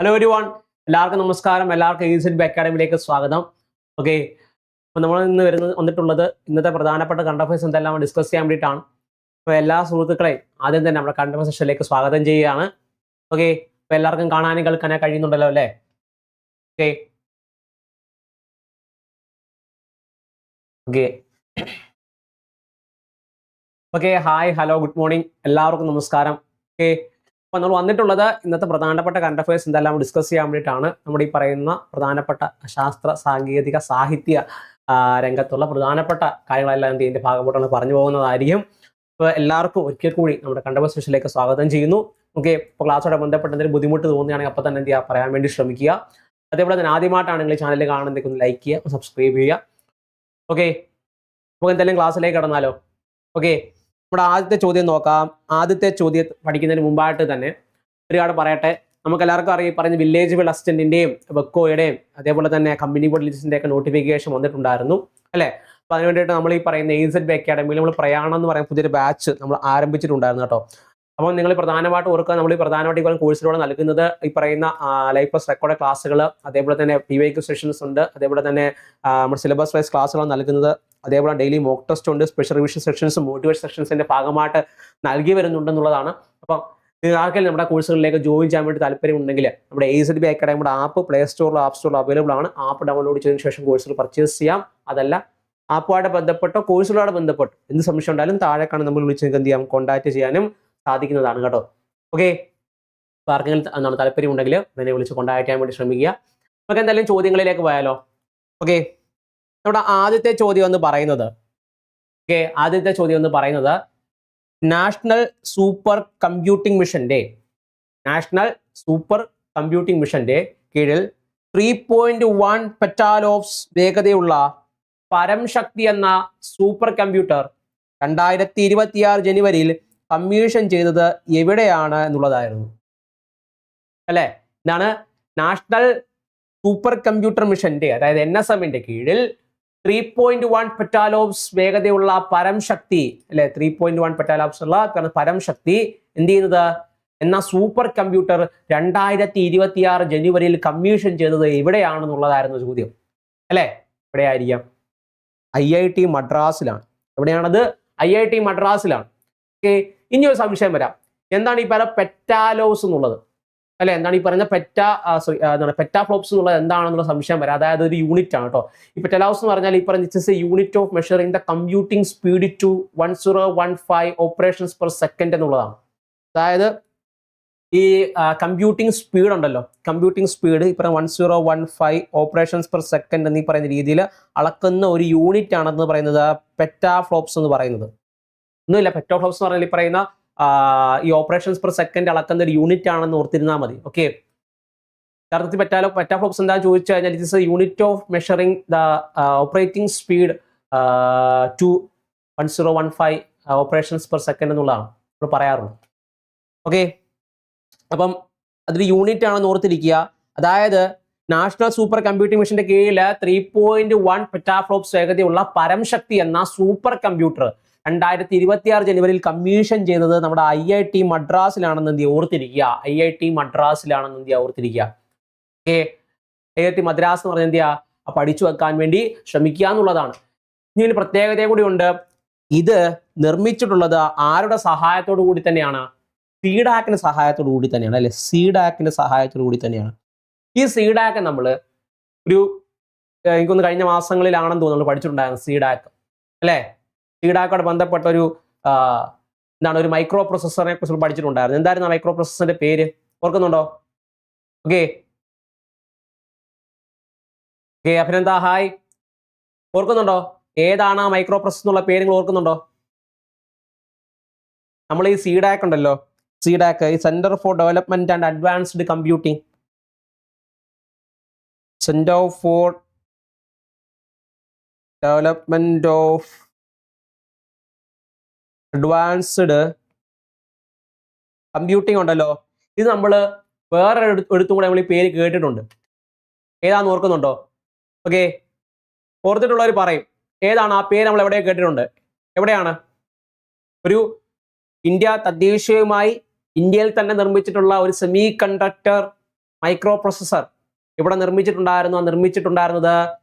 Hello ഒരു one എല്ലാവർക്കും നമസ്കാരം. എല്ലാവർക്കും സെഡ് അക്കാഡമിയിലേക്ക് സ്വാഗതം. ഓക്കെ അപ്പോൾ നമ്മൾ ഇന്ന് വരുന്നത് വന്നിട്ടുള്ളത് ഇന്നത്തെ പ്രധാനപ്പെട്ട കണ്ട അഫയേഴ്സ് എന്തെല്ലാം ഡിസ്കസ് ചെയ്യാൻ വേണ്ടിയിട്ടാണ്. അപ്പോൾ എല്ലാ സുഹൃത്തുക്കളെയും ആദ്യം തന്നെ നമ്മുടെ കണ്ട സെഷനിലേക്ക് സ്വാഗതം ചെയ്യുകയാണ്. ഓക്കെ അപ്പോൾ എല്ലാവർക്കും കാണാനും കേൾക്കാനും കഴിയുന്നുണ്ടല്ലോ അല്ലേ? Okay okay okay hi hello good morning എല്ലാവർക്കും നമസ്കാരം. ഓക്കെ അപ്പോൾ നമ്മൾ വന്നിട്ടുള്ളത് ഇന്നത്തെ പ്രധാനപ്പെട്ട കറണ്ട് അഫയേഴ്സ് എന്തെല്ലാം ഡിസ്കസ് ചെയ്യാൻ വേണ്ടിയിട്ടാണ്. നമ്മുടെ ഈ പറയുന്ന പ്രധാനപ്പെട്ട ശാസ്ത്ര സാങ്കേതിക സാഹിത്യ രംഗത്തുള്ള പ്രധാനപ്പെട്ട കാര്യങ്ങളെല്ലാം എന്ത് ഇതിന്റെ ഭാഗമായിട്ടാണ് പറഞ്ഞു പോകുന്നതായിരിക്കും. അപ്പോൾ എല്ലാവർക്കും ഒരിക്കൽ കൂടി നമ്മുടെ കണ്ടവ സെഷനിലേക്ക് സ്വാഗതം ചെയ്യുന്നു. ഓക്കെ ഇപ്പോൾ ക്ലാസ്സോടെ ബന്ധപ്പെട്ട് എന്തെങ്കിലും ബുദ്ധിമുട്ട് തോന്നുകയാണെങ്കിൽ അപ്പോൾ തന്നെ എന്ത് ചെയ്യുക? പറയാൻ വേണ്ടി ശ്രമിക്കുക. അതേപോലെ തന്നെ ആദ്യമായിട്ടാണ് നിങ്ങൾ ചാനൽ കാണുന്നതെങ്കിൽ ഒന്ന് ലൈക്ക് ചെയ്യുക സബ്സ്ക്രൈബ് ചെയ്യുക. ഓക്കെ നമുക്ക് എന്തെങ്കിലും ക്ലാസ്സിലേക്ക് കടന്നാലോ? ഓക്കെ നമ്മുടെ ആദ്യത്തെ ചോദ്യം നോക്കാം. ആദ്യത്തെ ചോദ്യം പഠിക്കുന്നതിന് മുമ്പായിട്ട് തന്നെ ഒരുപാട് പറയട്ടെ. നമുക്ക് എല്ലാവർക്കും അറിയാം പറഞ്ഞ വില്ലേജ് അസിസ്റ്റന്റിന്റെയും വെക്കോയുടെയും അതേപോലെ തന്നെ കമ്പനി ലിസ്റ്റിന്റെ ഒക്കെ നോട്ടിഫിക്കേഷൻ വന്നിട്ടുണ്ടായിരുന്നു. അല്ലെ? അപ്പൊ അതിന് വേണ്ടിയിട്ട് നമ്മൾ ഈ പറയുന്ന എയ്സഡ് അക്കാഡമിയിൽ നമ്മൾ പ്രയാണം എന്ന് പറയുന്ന പുതിയൊരു ബാച്ച് നമ്മൾ ആരംഭിച്ചിട്ടുണ്ടായിരുന്നു കേട്ടോ. അപ്പോൾ നിങ്ങൾ പ്രധാനമായിട്ട് ഓർക്കുക നമ്മൾ ഈ പ്രധാനമായിട്ട് പറയുന്ന കോഴ്സിലൂടെ നൽകുന്നത് ഈ പറയുന്ന ലൈഫ് പ്ലസ് റെക്കോർഡ് ക്ലാസ്സുകൾ അതേപോലെ തന്നെ പി വൈ സെഷൻസ് ഉണ്ട് അതേപോലെ തന്നെ നമ്മുടെ സിലബസ് വൈസ് ക്ലാസ്സുകൾ നൽകുന്നത് അതേപോലെ ഡെയിലി മോക്ക് ടെസ്റ്റ് ഉണ്ട് സ്പെഷ്യൽ റിവിഷൻ സെക്ഷൻസ് മോട്ടിവേഷൻ സെക്ഷൻസിന്റെ ഭാഗമായിട്ട് നൽകി വരുന്നുണ്ടെന്നുള്ളതാണ്. അപ്പം ആർക്കെങ്കിലും നമ്മുടെ കോഴ്സുകളിലേക്ക് ജോയിൻ ചെയ്യാൻ വേണ്ടി താല്പര്യമുണ്ടെങ്കിൽ നമ്മുടെ എ സി ബി അക്കാഡമിയുടെ ആപ്പ് പ്ലേ സ്റ്റോറിൽ ആപ്പ് സ്റ്റോറിൽ അവൈലബിൾ ആണ്. ആപ്പ് ഡൗൺലോഡ് ചെയ്തതിനു ശേഷം കോഴ്സുകൾ പർച്ചേസ് ചെയ്യാം. അതല്ല ആപ്പുമായിട്ട് ബന്ധപ്പെട്ടോ കോഴ്സുകളോട് ബന്ധപ്പെട്ടോ എന്ത് സംശയം ഉണ്ടായാലും താഴെ നമ്മൾ വിളിച്ച് നിങ്ങൾക്ക് എന്ത് ചെയ്യാം? കോൺടാക്ട് ചെയ്യാനും സാധിക്കുന്നതാണ് കേട്ടോ. ഓക്കെ അപ്പോൾ ആർക്കെങ്കിലും എന്താണ് താല്പര്യം ഉണ്ടെങ്കിൽ എന്നെ വിളിച്ച് കോൺടാക്ട് ചെയ്യാൻ വേണ്ടി ശ്രമിക്കുക. നമുക്ക് എന്തായാലും ചോദ്യങ്ങളിലേക്ക് പോയാലോ? ഓക്കെ നമ്മുടെ ആദ്യത്തെ ചോദ്യം എന്ന് പറയുന്നത് ഓക്കെ ആദ്യത്തെ ചോദ്യം എന്ന് പറയുന്നത് നാഷണൽ സൂപ്പർ കമ്പ്യൂട്ടിംഗ് മിഷന്റെ നാഷണൽ സൂപ്പർ കമ്പ്യൂട്ടിംഗ് മിഷന്റെ കീഴിൽ ത്രീ പോയിന്റ് വൺ പെറ്റാലോഫ്സ് വേഗതയുള്ള പരംശക്തി എന്ന സൂപ്പർ കമ്പ്യൂട്ടർ രണ്ടായിരത്തി ഇരുപത്തിയാറ് ജനുവരിയിൽ കമ്മീഷൻ ചെയ്തത് എവിടെയാണ് എന്നുള്ളതായിരുന്നു. അല്ലേ? ഇതാണ് നാഷണൽ സൂപ്പർ കമ്പ്യൂട്ടർ മിഷന്റെ അതായത് എൻ എസ് എമ്മിന്റെ കീഴിൽ ത്രീ പോയിന്റ് വൺ പെറ്റാലോബ്സ് വേഗതയുള്ള പരംശക്തി അല്ലെ? ത്രീ പോയിന്റ് വൺ പെറ്റാലോബ്സ് ഉള്ള പരംശക്തി എന്ത് ചെയ്യുന്നത്? എന്ന സൂപ്പർ കമ്പ്യൂട്ടർ രണ്ടായിരത്തി ഇരുപത്തിയാറ് ജനുവരിയിൽ കമ്മീഷൻ ചെയ്തത് എവിടെയാണെന്നുള്ളതായിരുന്നു ചോദ്യം. അല്ലെ? എവിടെയായിരിക്കാം? ഐ ഐ ടി മദ്രാസിലാണ്. എവിടെയാണത്? ഐ ഐ ടി മദ്രാസിലാണ്. ഓക്കെ. ഇനി ഒരു സംശയം വരാം. എന്താണ് ഈ പറയുന്ന പെറ്റാലോസ് എന്നുള്ളത്? അല്ലെ? എന്താണ് ഈ പറയുന്ന പെറ്റ സോറി എന്താണ് പെറ്റാഫ്ലോപ്സ് എന്നുള്ളത് എന്താണെന്നുള്ള സംശയം വരാം. അതായത് ഒരു യൂണിറ്റ് ആണ് കേട്ടോ. ഈ പെറ്റലോസ് എന്ന് പറഞ്ഞാൽ ഈ പറഞ്ഞ it's a unit of measuring the computing speed to one zero one five operations per second എന്നുള്ളതാണ്. അതായത് ഈ കമ്പ്യൂട്ടിംഗ് സ്പീഡ് ഉണ്ടല്ലോ. കമ്പ്യൂട്ടിംഗ് സ്പീഡ് ഇപ്പം one zero one five operations per second എന്നീ പറയുന്ന രീതിയിൽ അളക്കുന്ന ഒരു യൂണിറ്റ് ആണെന്ന് പറയുന്നത് പെറ്റാഫ്ലോപ്സ് എന്ന് പറയുന്നത്. ഒന്നുമില്ല. പെറ്റാഫ്ലോപ്സ് എന്ന് പറഞ്ഞാൽ ഈ പറയുന്ന ഈ ഓപ്പറേഷൻസ് പെർ സെക്കൻഡ് അളക്കുന്ന ഒരു യൂണിറ്റ് ആണെന്ന് ഓർത്തിരുന്നാൽ മതി. ഓക്കെ യഥാർത്ഥത്തിൽ പറ്റാലോ? പെറ്റാഫ്ലോപ്സ് എന്താ ചോദിച്ചു കഴിഞ്ഞാൽ it is unit of measuring the operating speed to one zero one five operations per second എന്നുള്ളതാണ്. നമ്മൾ പറയാറുള്ളത് ഓക്കെ അപ്പം അതൊരു യൂണിറ്റ് ആണെന്ന് ഓർത്തിരിക്കുക. അതായത് നാഷണൽ സൂപ്പർ കമ്പ്യൂട്ടിംഗ് മിഷന്റെ കീഴിൽ ത്രീ പോയിന്റ് വൺ പെറ്റാഫ്ലോപ്സ് വേഗതയുള്ള പരംശക്തി എന്ന സൂപ്പർ കമ്പ്യൂട്ടർ രണ്ടായിരത്തി ഇരുപത്തിയാറ് ജനുവരിയിൽ കമ്മീഷൻ ചെയ്തത് നമ്മുടെ ഐ ഐ ടി മദ്രാസിലാണെന്ന് എന്ത് ഓർത്തിരിക്കുക. ഐ ഐ ടി മദ്രാസിലാണെന്ന് എന്ത് ഓർത്തിരിക്കുക. ഐ ഐ ടി മദ്രാസ് എന്ന് പറഞ്ഞാൽ എന്തിയാ? പഠിച്ചു വെക്കാൻ വേണ്ടി ശ്രമിക്കുക എന്നുള്ളതാണ്. ഇനി ഒരു പ്രത്യേകതയും കൂടി ഉണ്ട്. ഇത് നിർമ്മിച്ചിട്ടുള്ളത് ആരുടെ സഹായത്തോടു കൂടി തന്നെയാണ്? സീഡാക്കിന്റെ സഹായത്തോടു കൂടി തന്നെയാണ് അല്ലെ? സീഡാക്കിന്റെ സഹായത്തോടു കൂടി തന്നെയാണ്. ഈ സീഡാക്ക് നമ്മൾ ഒരു എനിക്കൊന്ന് കഴിഞ്ഞ മാസങ്ങളിലാണെന്ന് തോന്നുന്നു നമ്മൾ പഠിച്ചിട്ടുണ്ടായിരുന്നു സീഡാക്ക് അല്ലേ? സീഡാക്കോട് ബന്ധപ്പെട്ട ഒരു എന്താണ് ഒരു മൈക്രോ പ്രൊസസ്സറിനെ കുറിച്ച് പഠിച്ചിട്ടുണ്ടായിരുന്നു. എന്തായിരുന്നു ആ മൈക്രോ പ്രൊസസ്സറിന്റെ പേര്? ഓർക്കുന്നുണ്ടോ? ഓക്കെ. Okay Abhinanda hi. ഓർക്കുന്നുണ്ടോ? ഏതാണ് ആ മൈക്രോ പ്രൊസസ് എന്നുള്ള പേര് നിങ്ങൾ ഓർക്കുന്നുണ്ടോ? നമ്മൾ ഈ സീഡാക്ക് ഉണ്ടല്ലോ. സീഡാക്ക് ഈ centre for development and advanced computing centre for development of advanced computing ഉണ്ടല്ലോ. ഇത് നമ്മൾ വേറെ എടു- എടുത്തും കൂടെ നമ്മൾ ഈ പേര് കേട്ടിട്ടുണ്ട്. ഏതാന്ന് ഓർക്കുന്നുണ്ടോ? ഓക്കെ ഓർത്തിട്ടുള്ളവർ പറയും. ഏതാണ് ആ പേര് നമ്മൾ എവിടെ കേട്ടിട്ടുണ്ട്? എവിടെയാണ്? ഒരു ഇന്ത്യ തദ്ദേശീയമായി ഇന്ത്യയിൽ തന്നെ നിർമ്മിച്ചിട്ടുള്ള ഒരു സെമി കണ്ടക്ടർ മൈക്രോ പ്രൊസസർ ഇവിടെ നിർമ്മിച്ചിട്ടുണ്ടായിരുന്നു. നിർമ്മിച്ചിട്ടുണ്ടായിരുന്നത്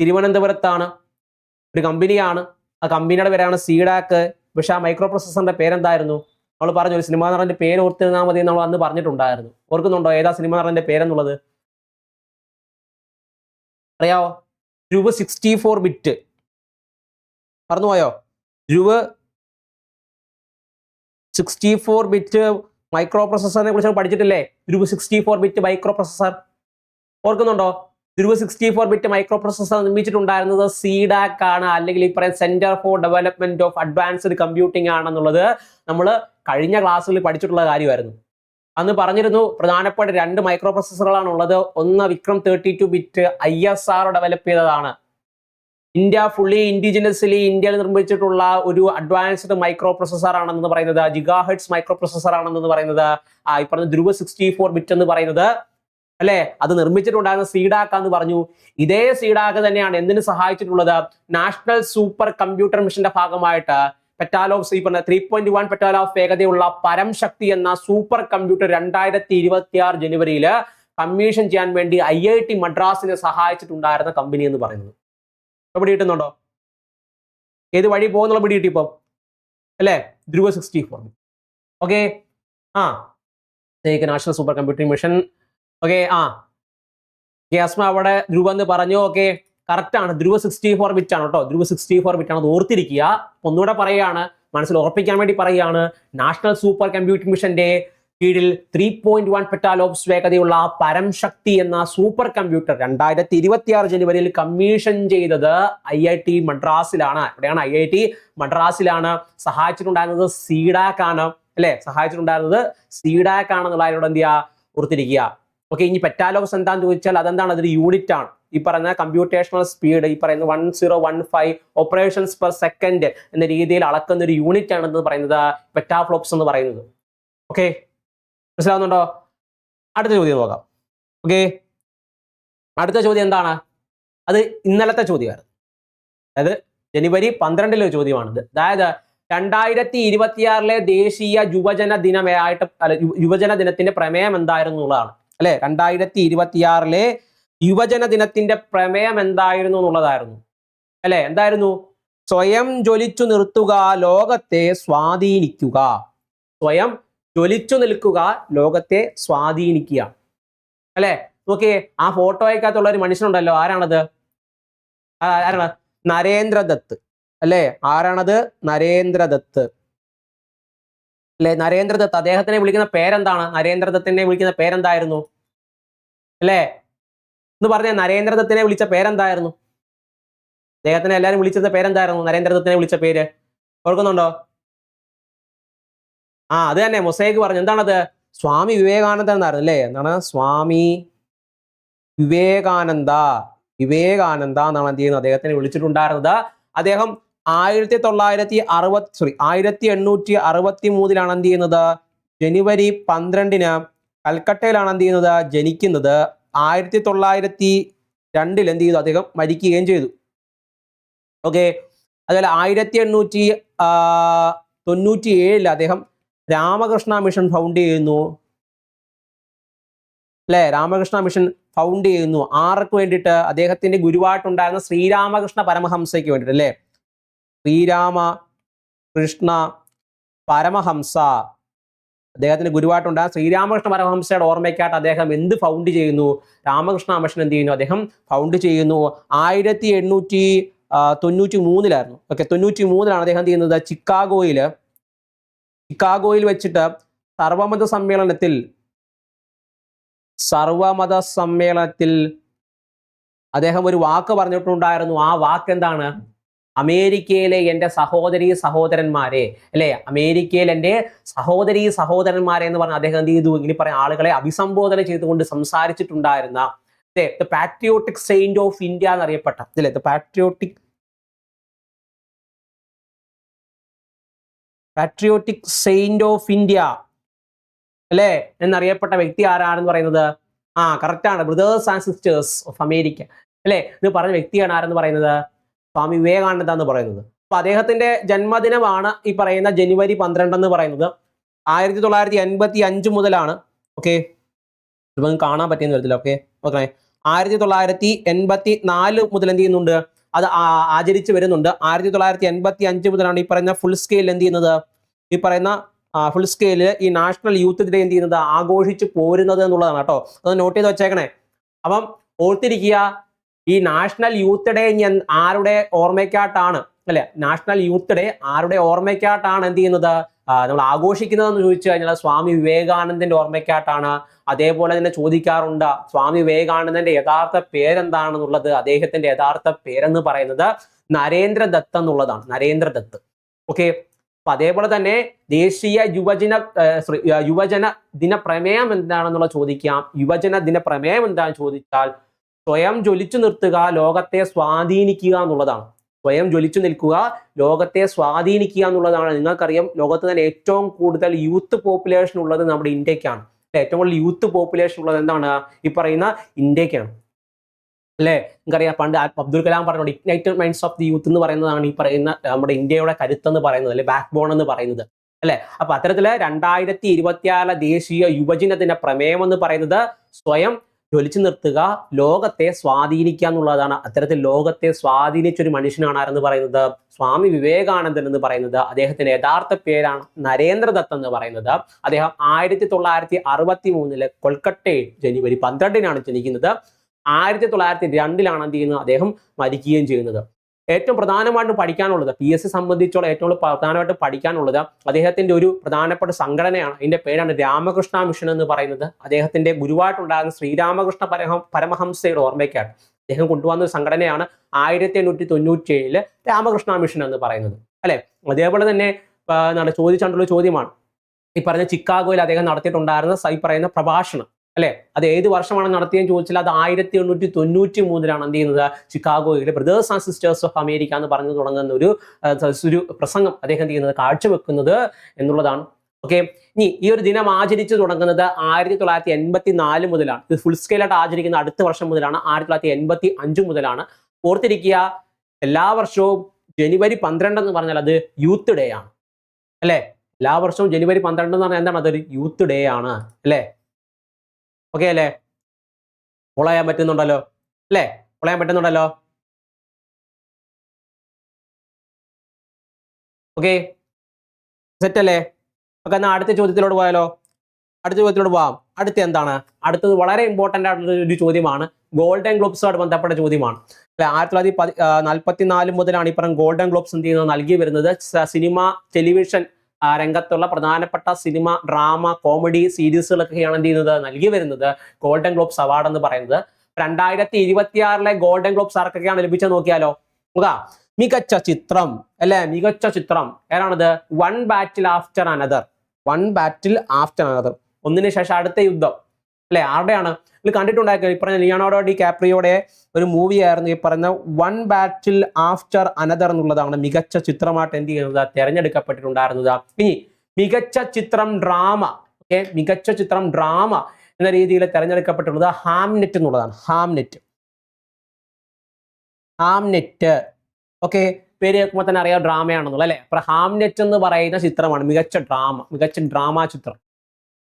തിരുവനന്തപുരത്താണ്. ഒരു കമ്പനിയാണ് ആ കമ്പനിയുടെ പേരാണ് സീഡാക്ക് പക്ഷെ ആ മൈക്രോ പ്രൊസസറിന്റെ പേരെന്തായിരുന്നു? നമ്മൾ പറഞ്ഞു ഒരു സിനിമാ നടന്റെ പേര് ഓർത്തിരുന്നാൽ മതി നമ്മൾ അന്ന് പറഞ്ഞിട്ടുണ്ടായിരുന്നു. ഓർക്കുന്നുണ്ടോ ഏതാ സിനിമാ നടന്റെ പേരെന്നുള്ളത്? അറിയാവോ? രൂപ സിക്സ്റ്റി ഫോർ ബിറ്റ് മറന്നുപോയോ? രൂപ സിക്സ്റ്റി ഫോർ ബിറ്റ് മൈക്രോ പ്രൊസസറിനെ കുറിച്ച് പഠിച്ചിട്ടില്ലേ? രൂപ sixty four bit micro processor ഓർക്കുന്നുണ്ടോ? രൂപ sixty four bit micro processor നിർമ്മിച്ചിട്ടുണ്ടായിരുന്നത് സീഡാക് ആണ്. അല്ലെങ്കിൽ ഈ പറയുന്ന centre for development of advanced computing ആണെന്നുള്ളത് നമ്മൾ കഴിഞ്ഞ ക്ലാസ്സിൽ പഠിച്ചിട്ടുള്ള കാര്യമായിരുന്നു. അന്ന് പറഞ്ഞിരുന്നു പ്രധാനപ്പെട്ട രണ്ട് മൈക്രോ പ്രൊസസറുകളാണ് ഉള്ളത് ഒന്ന് Vikram thirty two bit I S R develop ചെയ്തതാണ്. ഇന്ത്യ ഫുള്ളി ഇൻഡിജിനസ്ലി ഇന്ത്യയിൽ നിർമ്മിച്ചിട്ടുള്ള ഒരു അഡ്വാൻസ്ഡ് മൈക്രോ പ്രൊസസർ ആണെന്ന് പറയുന്നത് ജിഗാഹെഡ്സ് മൈക്രോ പ്രൊസസർ ആണെന്ന് പറയുന്നത് ഈ പറഞ്ഞ ധ്രുവ സിക്സ്റ്റി ഫോർ ബിറ്റ് എന്ന് പറയുന്നത് അല്ലെ? അത് നിർമ്മിച്ചിട്ടുണ്ടായിരുന്ന സീഡാക്ക എന്ന് പറഞ്ഞു. ഇതേ സീഡാക്ക തന്നെയാണ് എന്തിനു സഹായിച്ചിട്ടുള്ളത്? നാഷണൽ സൂപ്പർ കമ്പ്യൂട്ടർ മിഷന്റെ ഭാഗമായിട്ട് പെറ്റാലോഫ് സീപ്പർ ത്രീ പോയിന്റ് വൺ പെറ്റാലോഫ് വേഗതയുള്ള പരംശക്തി എന്ന സൂപ്പർ കമ്പ്യൂട്ടർ രണ്ടായിരത്തി ഇരുപത്തി ആറ് ജനുവരിയിൽ കമ്മീഷൻ ചെയ്യാൻ വേണ്ടി ഐ ഐ ടി മദ്രാസിനെ സഹായിച്ചിട്ടുണ്ടായിരുന്ന കമ്പനി എന്ന് പറയുന്നത്. എവിടെ കിട്ടുന്നുണ്ടോ ഏത് വഴി പോകുന്നുള്ള പിടി കിട്ടി ഇപ്പം. അല്ലേ? ധ്രുവ സിക്സ്റ്റി ഫോർ ഓക്കെ ആ national super computer mission okay ആ. ഗ്യാസ്മ അവിടെ ധ്രുവ എന്ന് പറഞ്ഞു. ഓക്കെ കറക്റ്റ് ആണ്. ധ്രുവ സിക്സ്റ്റി ഫോർ ബിറ്റ് ആണ് കേട്ടോ. ധ്രുവ സിക്സ്റ്റി ഫോർ ബിറ്റ് ആണ് ഓർത്തിരിക്കുക. ഒന്നുകൂടെ പറയുകയാണ്. മനസ്സിൽ ഓർപ്പിക്കാൻ വേണ്ടി പറയുകയാണ്. നാഷണൽ സൂപ്പർ കമ്പ്യൂട്ടിംഗ് മിഷന്റെ കീഴിൽ ത്രീ പോയിന്റ് വൺ പെറ്റാലോപ്സ് വേഗതയുള്ള പരം ശക്തി എന്ന സൂപ്പർ കമ്പ്യൂട്ടർ രണ്ടായിരത്തി ഇരുപത്തി ആറ് ജനുവരിയിൽ കമ്മീഷൻ ചെയ്തത് ഐ ഐ ടി മദ്രാസിലാണ്. എവിടെയാണ് ഐ ഐ ടി മദ്രാസിലാണ്. സഹായിച്ചിട്ടുണ്ടായിരുന്നത് സീഡാക്ക് ആണ്. അല്ലെ? സഹായിച്ചിട്ടുണ്ടായിരുന്നത് സീഡാക്ക് ആണെന്നുള്ള അതിനോട് എന്ത് ചെയ്യുക? ഓർത്തിരിക്കുക. ഓക്കെ ഇനി പെറ്റാലോഗസ് എന്താന്ന് ചോദിച്ചാൽ അതെന്താണ്? അതൊരു യൂണിറ്റ് ആണ്. ഈ പറയുന്ന കമ്പ്യൂട്ടേഷണൽ സ്പീഡ് ഈ പറയുന്ന one zero one five operations per second എന്ന രീതിയിൽ അളക്കുന്ന ഒരു യൂണിറ്റ് ആണ് എന്ന് പറയുന്നത് പെറ്റാഫ്ലോപ്സ് എന്ന് പറയുന്നത്. ഓക്കെ മനസ്സിലാവുന്നുണ്ടോ? അടുത്ത ചോദ്യം നോക്കാം. ഓക്കെ അടുത്ത ചോദ്യം എന്താണ്? അത് ഇന്നലത്തെ ചോദ്യമായിരുന്നു. അതായത് ജനുവരി പന്ത്രണ്ടിലെ ചോദ്യമാണിത്. അതായത് രണ്ടായിരത്തി ഇരുപത്തിയാറിലെ ദേശീയ യുവജന ദിനമായിട്ട് യുവജന ദിനത്തിന്റെ പ്രമേയം എന്തായിരുന്നു എന്നുള്ളതാണ്. അല്ലെ? രണ്ടായിരത്തി ഇരുപത്തിയാറിലെ യുവജന ദിനത്തിന്റെ പ്രമേയം എന്തായിരുന്നു എന്നുള്ളതായിരുന്നു. അല്ലെ? എന്തായിരുന്നു? സ്വയം ജ്വലിച്ചു നിർത്തുക ലോകത്തെ സ്വാധീനിക്കുക. സ്വയം ജ്വലിച്ചു നിൽക്കുക ലോകത്തെ സ്വാധീനിക്കുക. അല്ലെ? നോക്കിയേ ആ ഫോട്ടോയ്ക്കകത്തുള്ള ഒരു മനുഷ്യനുണ്ടല്ലോ. ആരാണത്? ആരാണ്? നരേന്ദ്രദത്ത്. അല്ലെ? ആരാണത്? നരേന്ദ്രദത്ത്. അല്ലെ? നരേന്ദ്രദത്ത് അദ്ദേഹത്തിനെ വിളിക്കുന്ന പേരെന്താണ്? നരേന്ദ്രദത്തിനെ വിളിക്കുന്ന പേരെന്തായിരുന്നു? അല്ലേ? എന്ന് പറഞ്ഞ നരേന്ദ്രദത്തിനെ വിളിച്ച പേരെന്തായിരുന്നു? അദ്ദേഹത്തിനെ എല്ലാരും വിളിച്ചത് പേരെന്തായിരുന്നു? നരേന്ദ്രദത്തിനെ വിളിച്ച പേര്. ഓർക്കുന്നുണ്ടോ? ആ അത് തന്നെ. മൊസൈക്ക് പറഞ്ഞു. എന്താണത്? സ്വാമി വിവേകാനന്ദൻ എന്നായിരുന്നു അല്ലേ? എന്താണ്? സ്വാമി വിവേകാനന്ദ. വിവേകാനന്ദ എന്നാണ് എന്ത് ചെയ്യുന്നത്? അദ്ദേഹത്തിനെ വിളിച്ചിട്ടുണ്ടായിരുന്നത്. അദ്ദേഹം ആയിരത്തി തൊള്ളായിരത്തി അറുപത്തി സോറി ആയിരത്തി എണ്ണൂറ്റി അറുപത്തി മൂന്നിലാണ് എന്ത് ചെയ്യുന്നത്? ജനുവരി പന്ത്രണ്ടിന് കൽക്കട്ടയിലാണ് എന്ത് ചെയ്യുന്നത്? ജനിക്കുന്നത്. ആയിരത്തി തൊള്ളായിരത്തി രണ്ടിൽ എന്ത് ചെയ്തു? അദ്ദേഹം മരിക്കുകയും ചെയ്തു. ഓക്കെ അതുപോലെ ആയിരത്തി എണ്ണൂറ്റി തൊണ്ണൂറ്റി ഏഴിൽ അദ്ദേഹം രാമകൃഷ്ണ മിഷൻ ഫൗണ്ട് ചെയ്യുന്നു. അല്ലെ? രാമകൃഷ്ണ മിഷൻ ഫൗണ്ട് ചെയ്യുന്നു. ആർക്ക് വേണ്ടിയിട്ട്? അദ്ദേഹത്തിന്റെ ഗുരുവായിട്ടുണ്ടായിരുന്ന ശ്രീരാമകൃഷ്ണ പരമഹംസയ്ക്ക് വേണ്ടിയിട്ട് അല്ലേ? ശ്രീരാമ കൃഷ്ണ പരമഹംസ. അദ്ദേഹത്തിന് ഗുരുവായിട്ടുണ്ട്. ശ്രീരാമകൃഷ്ണ പരമഹംസയുടെ ഓർമ്മയ്ക്കായിട്ട് അദ്ദേഹം എന്ത് ഫൗണ്ട് ചെയ്യുന്നു? രാമകൃഷ്ണ മിഷൻ എന്ത് ചെയ്യുന്നു? അദ്ദേഹം ഫൗണ്ട് ചെയ്യുന്നു ആയിരത്തി എണ്ണൂറ്റി തൊണ്ണൂറ്റി മൂന്നിലായിരുന്നു ഓക്കെ തൊണ്ണൂറ്റി മൂന്നിലാണ് അദ്ദേഹം ചെയ്യുന്നത്? ചിക്കാഗോയിൽ ചിക്കാഗോയിൽ വെച്ചിട്ട് സർവമത സമ്മേളനത്തിൽ സർവമത സമ്മേളനത്തിൽ അദ്ദേഹം ഒരു വാക്ക് പറഞ്ഞിട്ടുണ്ടായിരുന്നു. ആ വാക്ക് എന്താണ് അമേരിക്കയിലെ എന്റെ സഹോദരി സഹോദരന്മാരെ അല്ലെ? അമേരിക്കയിൽ എന്റെ സഹോദരി സഹോദരന്മാരെ എന്ന് പറഞ്ഞ അദ്ദേഹം എന്ത് ചെയ്തു? ഇങ്ങനെ പറയാൻ ആളുകളെ അഭിസംബോധന ചെയ്തുകൊണ്ട് സംസാരിച്ചിട്ടുണ്ടായിരുന്ന അല്ലേ? The patriotic saint of India എന്നറിയപ്പെട്ട അല്ലേ? The patriotic patriotic saint of India അല്ലേ? എന്നറിയപ്പെട്ട വ്യക്തി ആരാണെന്ന് പറയുന്നത്? ആ കറക്റ്റ് ആണ്. Brothers and sisters of America അല്ലേ? ഇത് പറഞ്ഞ വ്യക്തിയാണ് ആരെന്ന് പറയുന്നത്? സ്വാമി വിവേകാനന്ദ എന്ന് പറയുന്നത്. അപ്പൊ അദ്ദേഹത്തിന്റെ ജന്മദിനമാണ് ഈ പറയുന്ന ജനുവരി പന്ത്രണ്ട് എന്ന് പറയുന്നത്. ആയിരത്തി തൊള്ളായിരത്തി എൺപത്തി അഞ്ച് മുതലാണ്. ഓക്കെ. നമുക്ക് കാണാൻ പറ്റിയെന്ന് വരത്തില്ല ഓക്കെ. ഓക്കെ. ആയിരത്തി തൊള്ളായിരത്തി എൺപത്തി നാല് മുതൽ എന്ത് ചെയ്യുന്നുണ്ട്? അത് ആചരിച്ചു വരുന്നുണ്ട്. ആയിരത്തി തൊള്ളായിരത്തി എൺപത്തി അഞ്ച് മുതലാണ് ഈ പറയുന്ന ഫുൾ സ്കെയിൽ എന്ത് ചെയ്യുന്നത്? ഈ പറയുന്ന ഫുൾ സ്കെയിൽ ഈ നാഷണൽ യൂത്ത് ഡേ എന്ത് ചെയ്യുന്നത്? ആഘോഷിച്ച് പോരുന്നത് എന്നുള്ളതാണ് കേട്ടോ. അത് നോട്ട് ചെയ്ത് വെച്ചേക്കണേ. അപ്പം ഓർത്തിരിക്കുക ഈ നാഷണൽ യൂത്ത് ഡേ ഞാൻ ആരുടെ ഓർമ്മയ്ക്കായിട്ടാണ്? അല്ലെ? നാഷണൽ യൂത്ത് ഡേ ആരുടെ ഓർമ്മയ്ക്കായിട്ടാണ് എന്ത് ചെയ്യുന്നത്? നമ്മൾ ആഘോഷിക്കുന്നതെന്ന് ചോദിച്ചു കഴിഞ്ഞാൽ സ്വാമി വിവേകാനന്ദന്റെ ഓർമ്മയ്ക്കായിട്ടാണ്. അതേപോലെ തന്നെ ചോദിക്കാറുണ്ട് സ്വാമി വിവേകാനന്ദന്റെ യഥാർത്ഥ പേരെന്താണെന്നുള്ളത് അദ്ദേഹത്തിന്റെ യഥാർത്ഥ പേരെന്ന് പറയുന്നത് നരേന്ദ്ര ദത്ത് എന്നുള്ളതാണ് നരേന്ദ്ര ദത്ത്. ഓക്കെ അപ്പൊ അതേപോലെ തന്നെ ദേശീയ യുവജന യുവജന ദിന പ്രമേയം എന്താണെന്നുള്ള ചോദിക്കാം. യുവജന ദിന പ്രമേയം എന്താണെന്ന് ചോദിച്ചാൽ സ്വയം ജ്വലിച്ചു നിർത്തുക ലോകത്തെ സ്വാധീനിക്കുക എന്നുള്ളതാണ്. സ്വയം ജ്വലിച്ചു നിൽക്കുക ലോകത്തെ സ്വാധീനിക്കുക എന്നുള്ളതാണ്. നിങ്ങൾക്കറിയാം ലോകത്ത് തന്നെ ഏറ്റവും കൂടുതൽ യൂത്ത് പോപ്പുലേഷൻ ഉള്ളത് നമ്മുടെ ഇന്ത്യക്കാണ്. അല്ലെ? ഏറ്റവും കൂടുതൽ യൂത്ത് പോപ്പുലേഷൻ ഉള്ളത് എന്താണ്? ഈ പറയുന്ന ഇന്ത്യക്കാണ്. അല്ലേ? നിങ്ങൾക്കറിയാം പണ്ട് അബ്ദുൽ കലാം പറഞ്ഞത് ignited minds of the youth എന്ന് പറയുന്നതാണ് ഈ പറയുന്ന നമ്മുടെ ഇന്ത്യയുടെ കരുത്ത് എന്ന് പറയുന്നത് അല്ലെ? ബാക്ക് ബോൺ എന്ന് പറയുന്നത്. അല്ലെ? അപ്പൊ അത്തരത്തിൽ രണ്ടായിരത്തി ഇരുപത്തിയാറ് ദേശീയ യുവജന ദിന പ്രമേയം എന്ന് പറയുന്നത് സ്വയം ജ്വലിച്ചു നിർത്തുക. ലോകത്തെ സ്വാധീനിക്കുക എന്നുള്ളതാണ്. അത്തരത്തിൽ ലോകത്തെ സ്വാധീനിച്ചൊരു മനുഷ്യനാണ് ആരെന്ന് പറയുന്നത്? സ്വാമി വിവേകാനന്ദൻ എന്ന് പറയുന്നത്. അദ്ദേഹത്തിന്റെ യഥാർത്ഥ പേരാണ് നരേന്ദ്രദത്ത് എന്ന് പറയുന്നത്. അദ്ദേഹം ആയിരത്തി തൊള്ളായിരത്തി അറുപത്തി മൂന്നിൽ കൊൽക്കട്ടയിൽ ജനുവരി പന്ത്രണ്ടിനാണ് ജനിക്കുന്നത്. ആയിരത്തി തൊള്ളായിരത്തി രണ്ടിലാണ് എന്ത് ചെയ്യുന്നത്? അദ്ദേഹം മരിക്കുകയും ചെയ്യുന്നത്. ഏറ്റവും പ്രധാനമായിട്ടും പഠിക്കാനുള്ളത് പി എസ് സി സംബന്ധിച്ചോളം ഏറ്റവും പ്രധാനമായിട്ട് പഠിക്കാനുള്ളത് അദ്ദേഹത്തിന്റെ ഒരു പ്രധാനപ്പെട്ട സംഘടനയാണ്. അതിന്റെ പേരാണ് രാമകൃഷ്ണ മിഷൻ എന്ന് പറയുന്നത്. അദ്ദേഹത്തിന്റെ ഗുരുവായിട്ടുണ്ടാകുന്ന ശ്രീരാമകൃഷ്ണ പരമ പരമഹംസയുടെ ഓർമ്മയ്ക്കാണ്. അദ്ദേഹം കൊണ്ടുവന്ന ഒരു സംഘടനയാണ് ആയിരത്തി എണ്ണൂറ്റി തൊണ്ണൂറ്റി ഏഴിൽ രാമകൃഷ്ണ മിഷൻ എന്ന് പറയുന്നത്. അല്ലെ? അതേപോലെ തന്നെ എന്താണ് ചോദിച്ചുകൊണ്ടുള്ള ചോദ്യമാണ്. ഈ പറഞ്ഞ ചിക്കാഗോയിൽ അദ്ദേഹം നടത്തിയിട്ടുണ്ടായിരുന്ന ഈ പറയുന്ന പ്രഭാഷണം. അല്ലെ? അത് ഏത് വർഷമാണ് നടത്തിയെന്ന് ചോദിച്ചാൽ അത് ആയിരത്തി എണ്ണൂറ്റി തൊണ്ണൂറ്റി മൂന്നിലാണ് എന്ത് ചെയ്യുന്നത്? ചിക്കാഗോയിലെ brothers and sisters of America എന്ന് പറഞ്ഞു തുടങ്ങുന്ന ഒരു ഒരു പ്രസംഗം അദ്ദേഹം എന്ത് ചെയ്യുന്നത്? കാഴ്ചവെക്കുന്നത് എന്നുള്ളതാണ്. ഓക്കെ ഇനി ഈ ഒരു ദിനം ആചരിച്ചു തുടങ്ങുന്നത് ആയിരത്തി തൊള്ളായിരത്തി എൺപത്തി നാല് മുതലാണ്. ഇത് ഫുൾ സ്കെയിലായിട്ട് ആചരിക്കുന്ന അടുത്ത വർഷം മുതലാണ് ആയിരത്തി തൊള്ളായിരത്തി എൺപത്തി അഞ്ച് മുതലാണ്. ഓർത്തിരിക്കുക എല്ലാ വർഷവും ജനുവരി പന്ത്രണ്ട് എന്ന് പറഞ്ഞാൽ അത് യൂത്ത് ഡേ ആണ്. അല്ലേ? എല്ലാ വർഷവും ജനുവരി പന്ത്രണ്ട് എന്ന് പറഞ്ഞാൽ എന്താണ്? അതൊരു യൂത്ത് ഡേ ആണ്. അല്ലേ? ഓക്കെ അല്ലേ? ഫോളോ ചെയ്യാൻ പറ്റുന്നുണ്ടല്ലോ. അല്ലേ? ഫോളോ ചെയ്യാൻ പറ്റുന്നുണ്ടല്ലോ. ഓക്കെ സെറ്റ് അല്ലേ? ഓക്കെ എന്നാൽ അടുത്ത ചോദ്യത്തിലോട്ട് പോയാലോ? അടുത്ത ചോദ്യത്തിലോട്ട് പോവാം. അടുത്ത എന്താണ്? അടുത്തത് വളരെ ഇമ്പോർട്ടന്റ് ആയിട്ടുള്ള ഒരു ചോദ്യമാണ്. ഗോൾഡൻ ഗ്ലോബ്സുമായിട്ട് ബന്ധപ്പെട്ട ചോദ്യമാണ്. അല്ലെ? ആയിരത്തി തൊള്ളായിരത്തി പതി നാൽപ്പത്തി നാല് മുതലാണ് പറഞ്ഞ ഗോൾഡൻ ഗ്ലോബ്സ് എന്ത് ചെയ്യുന്നത്? നൽകി വരുന്നത്. സിനിമ ടെലിവിഷൻ രംഗത്തുള്ള പ്രധാനപ്പെട്ട സിനിമ ഡ്രാമ കോമഡി സീരീസുകളൊക്കെയാണ് എന്ത് ചെയ്യുന്നത്? നൽകി വരുന്നത് ഗോൾഡൻ ഗ്ലോബ്സ് അവാർഡ് എന്ന് പറയുന്നത്. രണ്ടായിരത്തി ഇരുപത്തിയാറിലെ ഗോൾഡൻ ഗ്ലോബ്സ് ആർക്കൊക്കെയാണ് ലഭിച്ചത് നോക്കിയാലോ? നോക്കാം മികച്ച ചിത്രം അല്ലെ? മികച്ച ചിത്രം. ഏതാണത് one battle after another one battle after another ഒന്നിനു ശേഷം അടുത്ത യുദ്ധം. അല്ലെ? ആരുടെയാണ്? ഇത് കണ്ടിട്ടുണ്ടായിരിക്കും. ഈ പറഞ്ഞ ലിയോണോഡോ ഡി കാപ്രിയോടെ ഒരു മൂവി ആയിരുന്നു ഈ പറഞ്ഞ വൺ ബാറ്റിൽ ആഫ്റ്റർ അനദർ എന്നുള്ളതാണ് മികച്ച ചിത്രമായിട്ട് എന്ത് ചെയ്യുന്നത്? തിരഞ്ഞെടുക്കപ്പെട്ടിട്ടുണ്ടായിരുന്നത്. ഇനി മികച്ച ചിത്രം ഡ്രാമ ഓക്കെ മികച്ച ചിത്രം ഡ്രാമ എന്ന രീതിയിൽ തിരഞ്ഞെടുക്കപ്പെട്ടിട്ടുള്ളത് ഹാംനെറ്റ് എന്നുള്ളതാണ്. ഹാംനെറ്റ് ഹാംനെറ്റ് ഓക്കെ പേര് കേൾക്കുമ്പോൾ തന്നെ അറിയാം ഡ്രാമയാണെന്നുള്ളത് അല്ലെ? അപ്പൊ ഹാംനെറ്റ് എന്ന് പറയുന്ന ചിത്രമാണ് മികച്ച ഡ്രാമ മികച്ച ഡ്രാമ ചിത്രം.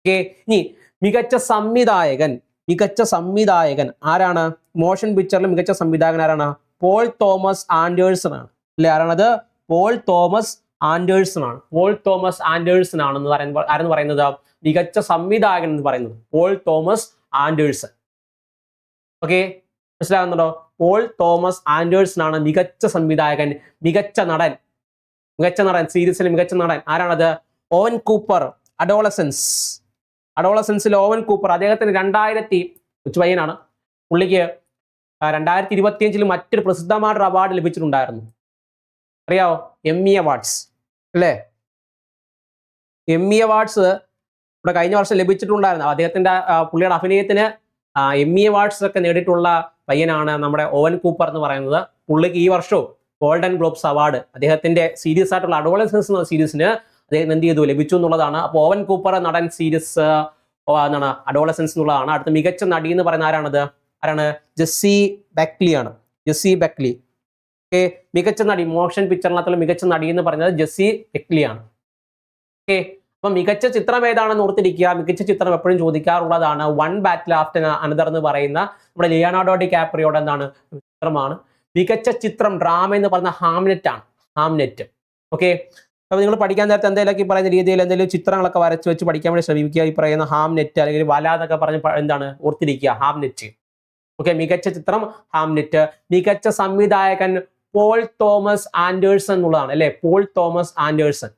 ഓക്കെ ഇനി മികച്ച സംവിധായകൻ മികച്ച സംവിധായകൻ ആരാണ്? മോഷൻ പിക്ചറിൽ മികച്ച സംവിധായകൻ ആരാണ്? പോൾ തോമസ് ആൻഡേഴ്സൺ ആണ്. അല്ലെ? ആരാണത്? പോൾ തോമസ് ആൻഡേഴ്സൺ ആണ്. പോൾ തോമസ് ആൻഡേഴ്സൺ ആണെന്ന് പറയുമ്പോൾ ആരെന്ന് പറയുന്നത്? മികച്ച സംവിധായകൻ എന്ന് പറയുന്നത് പോൾ തോമസ് ആൻഡേഴ്സൺ ഓക്കെ മനസ്സിലാകുന്നുണ്ടോ? പോൾ തോമസ് ആൻഡേഴ്സൺ ആണ് മികച്ച സംവിധായകൻ മികച്ച നടൻ. മികച്ച നടൻ സീരീസിലെ മികച്ച നടൻ ആരാണത്? ഓവൻ കൂപ്പർ അഡോളസൻസ് അഡോളസൻസിൽ ലോവൻ കൂപ്പർ അദ്ദേഹത്തിന് രണ്ടായിരത്തി കൊച്ചുപയ്യനാണ് പുള്ളിക്ക് രണ്ടായിരത്തി ഇരുപത്തിയഞ്ചിൽ മറ്റൊരു പ്രസിദ്ധമായിട്ടൊരു അവാർഡ് ലഭിച്ചിട്ടുണ്ടായിരുന്നു. അറിയാവോ? എം ഇ അവാർഡ്സ് അല്ലേ? എം ഇ അവാർഡ്സ് ഇവിടെ കഴിഞ്ഞ വർഷം ലഭിച്ചിട്ടുണ്ടായിരുന്നു. അദ്ദേഹത്തിന്റെ പുള്ളിയുടെ അഭിനയത്തിന് എം ഇ അവാർഡ്സ് ഒക്കെ നേടിയിട്ടുള്ള പയ്യനാണ് നമ്മുടെ ഓവൻ കൂപ്പർ എന്ന് പറയുന്നത്. പുള്ളിക്ക് ഈ വർഷവും ഗോൾഡൻ ഗ്ലോബ്സ് അവാർഡ് അദ്ദേഹത്തിന്റെ സീരീസ് ആയിട്ടുള്ള അഡോളസൻസ് എന്ന സീരീസിന് അദ്ദേഹം എന്ത് ചെയ്തു? ലഭിച്ചു എന്നുള്ളതാണ്. അപ്പോൾ ഓവൻ കൂപ്പർ നടൻ സീരീസ് എന്താണ് അഡോളസൻസ് എന്നുള്ളതാണ്. അടുത്ത മികച്ച നടി എന്ന് പറയുന്ന ആരാണത്? ആരാണ്? ജെസ്സി ബെക്ലി ആണ്. ജെസ്സി ബെക്ലി. ഓക്കെ മികച്ച നടി മോഷൻ പിക്ചറിനകത്തുള്ള മികച്ച നടി എന്ന് പറയുന്നത് ജെസ്സി ബെക്ലി ആണ്. ഓക്കെ അപ്പൊ മികച്ച ചിത്രം ഏതാണെന്ന് ഓർത്തിരിക്കുക. മികച്ച ചിത്രം എപ്പോഴും ചോദിക്കാറുള്ളതാണ്. വൺ ബാറ്റിൽ ആഫ്റ്റർ അനദർ എന്ന് പറയുന്ന നമ്മുടെ ലിയാനാർഡോ ഡി കാപ്രിയോടെ എന്താണ് ചിത്രമാണ്. മികച്ച ചിത്രം ഡ്രാമ എന്ന് പറയുന്ന ഹാംനെറ്റ് ആണ്. ഹാംനെറ്റ് ഓക്കെ അപ്പോൾ നിങ്ങൾ പഠിക്കാൻ നേരത്തെ എന്തെങ്കിലുമൊക്കെ ഈ പറയുന്ന രീതിയിൽ എന്തെങ്കിലും ചിത്രങ്ങളൊക്കെ വരച്ച് വെച്ച് പഠിക്കാൻ വേണ്ടി ശ്രമിക്കുക. ഈ പറയുന്ന ഹാം നെറ്റ് അല്ലെങ്കിൽ വല എന്നൊക്കെ പറഞ്ഞ് എന്താണ് ഓർത്തിരിക്കുക. ഹാം നെറ്റ് ഓക്കെ മികച്ച ചിത്രം ഹാം നെറ്റ് മികച്ച സംവിധായകൻ പോൾ തോമസ് ആൻഡേഴ്സൺ എന്നുള്ളതാണ് അല്ലേ? Paul Thomas Anderson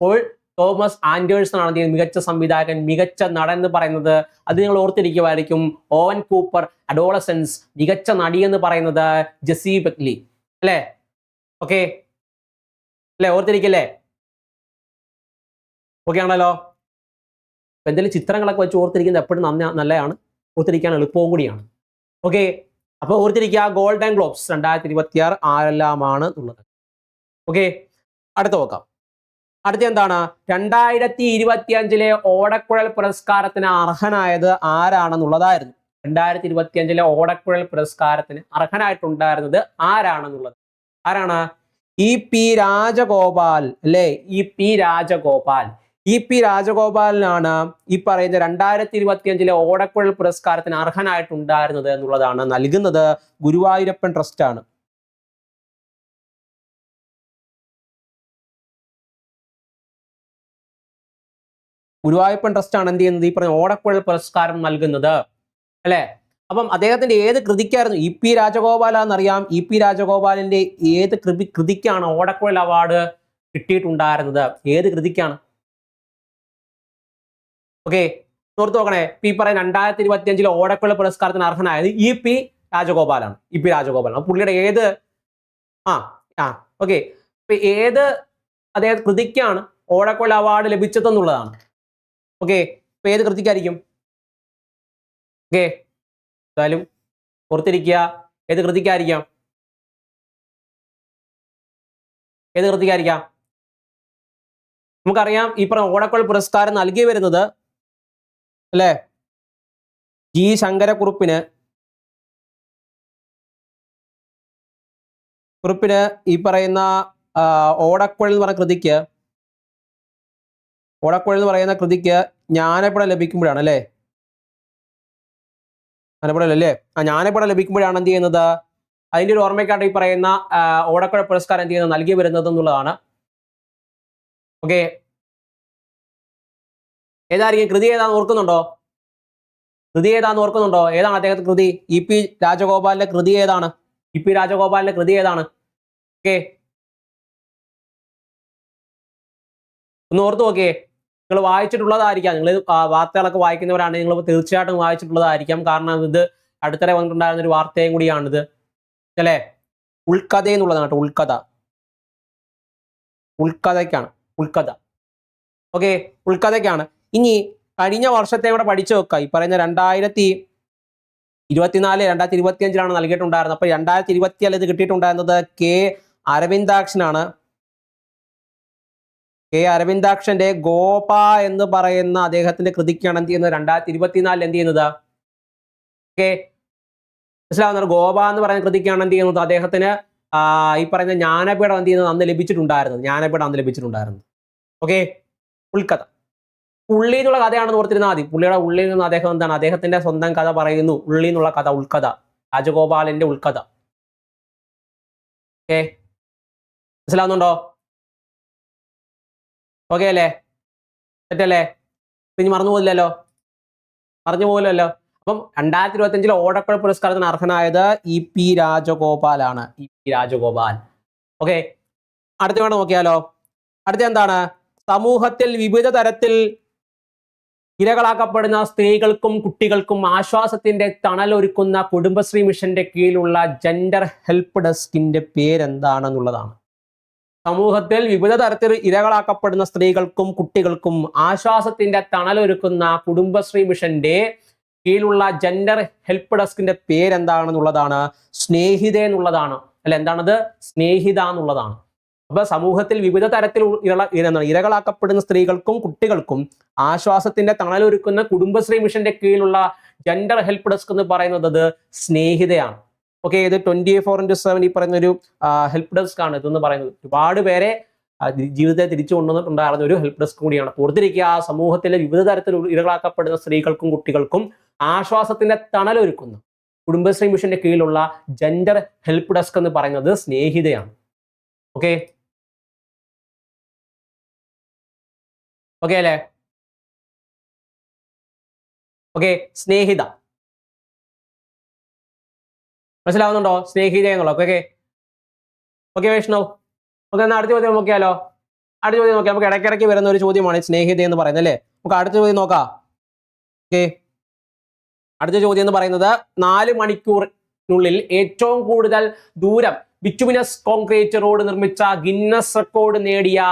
Paul Thomas Anderson ആണ് മികച്ച സംവിധായകൻ മികച്ച നടൻ എന്ന് പറയുന്നത്. അത് നിങ്ങൾ ഓർത്തിരിക്കുമായിരിക്കും. ഓവൻ കൂപ്പർ അഡോളസൻസ് മികച്ച നടി എന്ന് പറയുന്നത് ജെസി ബക്ലി. അല്ലേ? ഓക്കെ അല്ലേ ഓർത്തിരിക്കല്ലേ? ഓക്കെ ആണല്ലോ. അപ്പൊ എന്തെങ്കിലും ചിത്രങ്ങളൊക്കെ വെച്ച് ഓർത്തിരിക്കുന്നത് എപ്പോഴും നന്ന നല്ലതാണ്. ഓർത്തിരിക്കാൻ എളുപ്പവും കൂടിയാണ്. ഓക്കെ അപ്പൊ ഓർത്തിരിക്കുക ഗോൾഡൻ ഗ്ലോബ്സ് രണ്ടായിരത്തി ഇരുപത്തി ആറ് ആരെല്ലാമാണ് എന്നുള്ളത് ഓക്കെ അടുത്ത നോക്കാം. അടുത്ത എന്താണ്? രണ്ടായിരത്തി ഇരുപത്തി അഞ്ചിലെ ഓടക്കുഴൽ പുരസ്കാരത്തിന് അർഹനായത് ആരാണെന്നുള്ളതായിരുന്നു. രണ്ടായിരത്തി ഇരുപത്തി അഞ്ചിലെ ഓടക്കുഴൽ പുരസ്കാരത്തിന് അർഹനായിട്ടുണ്ടായിരുന്നത് ആരാണെന്നുള്ളത്? ആരാണ്? ഇ പി രാജഗോപാൽ അല്ലേ? E P Rajagopal. E P രാജഗോപാലിനാണ് ഈ പറയുന്ന രണ്ടായിരത്തി ഇരുപത്തി അഞ്ചിലെ ഓടക്കുഴൽ പുരസ്കാരത്തിന് അർഹനായിട്ടുണ്ടായിരുന്നത് എന്നുള്ളതാണ് നൽകുന്നത് ഗുരുവായൂരപ്പൻ ട്രസ്റ്റ് ആണ്. ഗുരുവായൂരപ്പൻ ട്രസ്റ്റ് ആണ് എന്ത് ചെയ്യുന്നത്? ഈ പറഞ്ഞ ഓടക്കുഴൽ പുരസ്കാരം നൽകുന്നത്. അല്ലെ? അപ്പം അദ്ദേഹത്തിന്റെ ഏത് കൃതിക്കായിരുന്നു? ഇ പി രാജഗോപാൽ എന്നറിയാം ഇ പി രാജഗോപാലിന്റെ ഏത് കൃതി കൃതിക്കാണ് ഓടക്കുഴൽ അവാർഡ് കിട്ടിയിട്ടുണ്ടായിരുന്നത്? ഏത് കൃതിക്കാണ്? ഓക്കെ ഓർത്ത് നോക്കണേ. ഈ പറയുന്ന രണ്ടായിരത്തി ഇരുപത്തി അഞ്ചിലെ ഓടക്കുഴൽ പുരസ്കാരത്തിന് അർഹനായത് ഇ പി രാജഗോപാലാണ്. ഇ പി രാജഗോപാലാണ്. പുള്ളിയുടെ ഏത് ആ ആ ഓക്കെ. ഏത് അദ്ദേഹം കൃതിക്കാണ് ഓടക്കുഴൽ അവാർഡ് ലഭിച്ചതെന്നുള്ളതാണ്. ഓക്കെ ഏത് കൃതിക്കായിരിക്കും? ഓക്കെ എന്തായാലും ഓർത്തിരിക്കുക ഏത് കൃതിക്കായിരിക്കാം? ഏത് കൃതിക്കായിരിക്കാം? നമുക്കറിയാം ഈ പറഞ്ഞ ഓടക്കൊൾ പുരസ്കാരം നൽകി വരുന്നത് അല്ലേ? ജി ശങ്കരക്കുറുപ്പിന്. കുറിപ്പിന് ഈ പറയുന്ന ഓടക്കുഴൽ എന്ന് പറയുന്ന കൃതിക്ക് ഓടക്കുഴൽ എന്ന് പറയുന്ന കൃതിക്ക് ജ്ഞാനപ്പടം ലഭിക്കുമ്പോഴാണ് അല്ലേ? ജ്ഞാനപ്പടം അല്ലേ ആ ജ്ഞാനപ്പടം ലഭിക്കുമ്പോഴാണ് എന്ത് ചെയ്യുന്നത്? അതിന്റെ ഒരു ഓർമ്മയ്ക്കായിട്ട് ഈ പറയുന്ന ഓടക്കുഴ പുരസ്കാരം എന്ത് ചെയ്യുന്നത്? നൽകി വരുന്നത് എന്നുള്ളതാണ്. ഓക്കെ. ഏതായിരിക്കും? കൃതി ഏതാന്ന് ഓർക്കുന്നുണ്ടോ? കൃതി ഏതാന്ന് ഓർക്കുന്നുണ്ടോ? ഏതാണ് അദ്ദേഹത്തെ കൃതി? ഇ പി രാജഗോപാലിന്റെ കൃതി ഏതാണ്? ഇ പി രാജഗോപാലിന്റെ കൃതി ഏതാണ്? ഓക്കെ. ഒന്ന് ഓർത്തു നോക്കിയേ. വായിച്ചിട്ടുള്ളതായിരിക്കാം. നിങ്ങൾ വാർത്തകളൊക്കെ വായിക്കുന്നവരാണ് നിങ്ങൾ തീർച്ചയായിട്ടും വായിച്ചിട്ടുള്ളതായിരിക്കാം. കാരണം ഇത് അടുത്തിടെ വന്നിട്ടുണ്ടായിരുന്ന ഒരു വാർത്തയും കൂടിയാണിത്. അല്ലേ? ഉൾക്കഥ എന്നുള്ളതാണ് ഉൾക്കഥ. ഉൾക്കഥയ്ക്കാണ് ഉൾക്കഥ. ഓക്കെ ഉൾക്കഥയ്ക്കാണ്. ഇനി കഴിഞ്ഞ വർഷത്തെ കൂടെ പഠിച്ചു വെക്കുക ഈ പറയുന്ന രണ്ടായിരത്തി ഇരുപത്തിനാല് രണ്ടായിരത്തി ഇരുപത്തി അഞ്ചിലാണ് നൽകിയിട്ടുണ്ടായിരുന്നത്. അപ്പൊ രണ്ടായിരത്തി ഇരുപത്തിയാൽ ഇത് കിട്ടിയിട്ടുണ്ടായിരുന്നത് കെ അരവിന്ദാക്ഷനാണ്. കെ അരവിന്ദാക്ഷന്റെ ഗോപ എന്ന് പറയുന്ന അദ്ദേഹത്തിന്റെ കൃതിക്കാണ് എന്ത് ചെയ്യുന്നത്? രണ്ടായിരത്തി ഇരുപത്തിനാലിൽ എന്ത് ചെയ്യുന്നത്? ഓക്കെ മനസ്സിലാവുന്ന ഗോപ എന്ന് പറയുന്ന കൃതിക്കാണ് എന്ത് ചെയ്യുന്നത്? അദ്ദേഹത്തിന് ഈ പറയുന്ന ജ്ഞാനപീഠം എന്ത് ചെയ്യുന്നത്? അന്ന് ലഭിച്ചിട്ടുണ്ടായിരുന്നത്. ജ്ഞാനപീഠം അന്ന് ലഭിച്ചിട്ടുണ്ടായിരുന്നത്. ഓക്കെ? ഉൾക്കഥ ഉള്ളി എന്നുള്ള കഥയാണെന്ന് ഓർത്തിരുന്നാൽ മതി. പുള്ളിയുടെ ഉള്ളിൽ നിന്ന് അദ്ദേഹം എന്താണ്? അദ്ദേഹത്തിന്റെ സ്വന്തം കഥ പറയുന്നു. ഉള്ളി എന്നുള്ള കഥ ഉൾക്കഥ. രാജഗോപാലിന്റെ ഉൾക്കഥ. ഓക്കെ? മനസ്സിലാവുന്നുണ്ടോ? ഓക്കെ അല്ലേ? തെറ്റല്ലേ? ഇനി മറന്നു പോകില്ലല്ലോ മറന്നു പോകില്ലല്ലോ അപ്പം രണ്ടായിരത്തി ഇരുപത്തി അഞ്ചിലെ ഓടക്കുഴൽ പുരസ്കാരത്തിന് അർഹനായത് E P രാജഗോപാലാണ്. E P Rajagopal. Okay അടുത്ത വേണം നോക്കിയാലോ? അടുത്ത എന്താണ്? സമൂഹത്തിൽ വിവിധ തരത്തിൽ ഇരകളാക്കപ്പെടുന്ന സ്ത്രീകൾക്കും കുട്ടികൾക്കും ആശ്വാസത്തിന്റെ തണൽ ഒരുക്കുന്ന കുടുംബശ്രീ മിഷന്റെ കീഴിലുള്ള ജെൻഡർ ഹെൽപ്പ് ഡെസ്കിന്റെ പേരെന്താണെന്നുള്ളതാണ്. സമൂഹത്തിൽ വിവിധ തരത്തിൽ ഇരകളാക്കപ്പെടുന്ന സ്ത്രീകൾക്കും കുട്ടികൾക്കും ആശ്വാസത്തിന്റെ തണലൊരുക്കുന്ന കുടുംബശ്രീ മിഷന്റെ കീഴിലുള്ള ജെൻഡർ ഹെൽപ്പ് ഡെസ്കിന്റെ പേരെന്താണെന്നുള്ളതാണ്? സ്നേഹിത എന്നുള്ളതാണ്. അല്ല എന്താണത്? സ്നേഹിത എന്നുള്ളതാണ്. അപ്പൊ സമൂഹത്തിൽ വിവിധ തരത്തിൽ ഇരകളാക്കപ്പെടുന്ന സ്ത്രീകൾക്കും കുട്ടികൾക്കും ആശ്വാസത്തിന്റെ തണലൊരുക്കുന്ന കുടുംബശ്രീ മിഷന്റെ കീഴിലുള്ള ജെൻഡർ ഹെൽപ്പ് ഡെസ്ക് എന്ന് പറയുന്നത് സ്നേഹിതയാണ്. ഓക്കെ ഇത് ട്വന്റി ഫോർ ഇന്റു സെവൻ ഈ പറയുന്ന ഒരു ഹെൽപ്പ് ഡെസ്ക് ആണ് ഇതെന്ന് പറയുന്നത്. ഒരുപാട് പേരെ ജീവിതത്തെ തിരിച്ചു കൊണ്ടുവന്നിട്ടുണ്ടായിരുന്ന ഒരു ഹെൽപ്പ് ഡെസ്ക് കൂടിയാണ്. ഓർത്തിരിക്കുക സമൂഹത്തിലെ വിവിധ തരത്തിൽ ഇരകളാക്കപ്പെടുന്ന സ്ത്രീകൾക്കും കുട്ടികൾക്കും ആശ്വാസത്തിന്റെ തണലൊരുക്കുന്നു. കുടുംബശ്രീ മിഷന്റെ കീഴിലുള്ള ജെൻഡർ ഹെൽപ്പ് ഡെസ്ക് എന്ന് പറയുന്നത് സ്നേഹിതയാണ്. ഓക്കെ ഓക്കെ അല്ലേ? ഓക്കെ സ്നേഹിത. മനസ്സിലാവുന്നുണ്ടോ? സ്നേഹിത എന്നുള്ളത് ഓക്കെ ഓക്കെ വൈഷ്ണവ്. നമുക്ക് എന്നാൽ അടുത്ത ചോദ്യം നോക്കിയാലോ? അടുത്ത ചോദ്യം നോക്കിയാൽ നമുക്ക് ഇടയ്ക്കിടയ്ക്ക് വരുന്ന ഒരു ചോദ്യമാണ് സ്നേഹിത എന്ന് പറയുന്നത് അല്ലേ? നമുക്ക് അടുത്ത ചോദ്യം നോക്കാം. ഓക്കെ അടുത്ത ചോദ്യം എന്ന് പറയുന്നത് നാല് മണിക്കൂറിനുള്ളിൽ ഏറ്റവും കൂടുതൽ ദൂരം ബിറ്റുമിനസ് കോൺക്രീറ്റ് റോഡ് നിർമ്മിച്ച ഗിന്നസ് റെക്കോർഡ് നേടിയ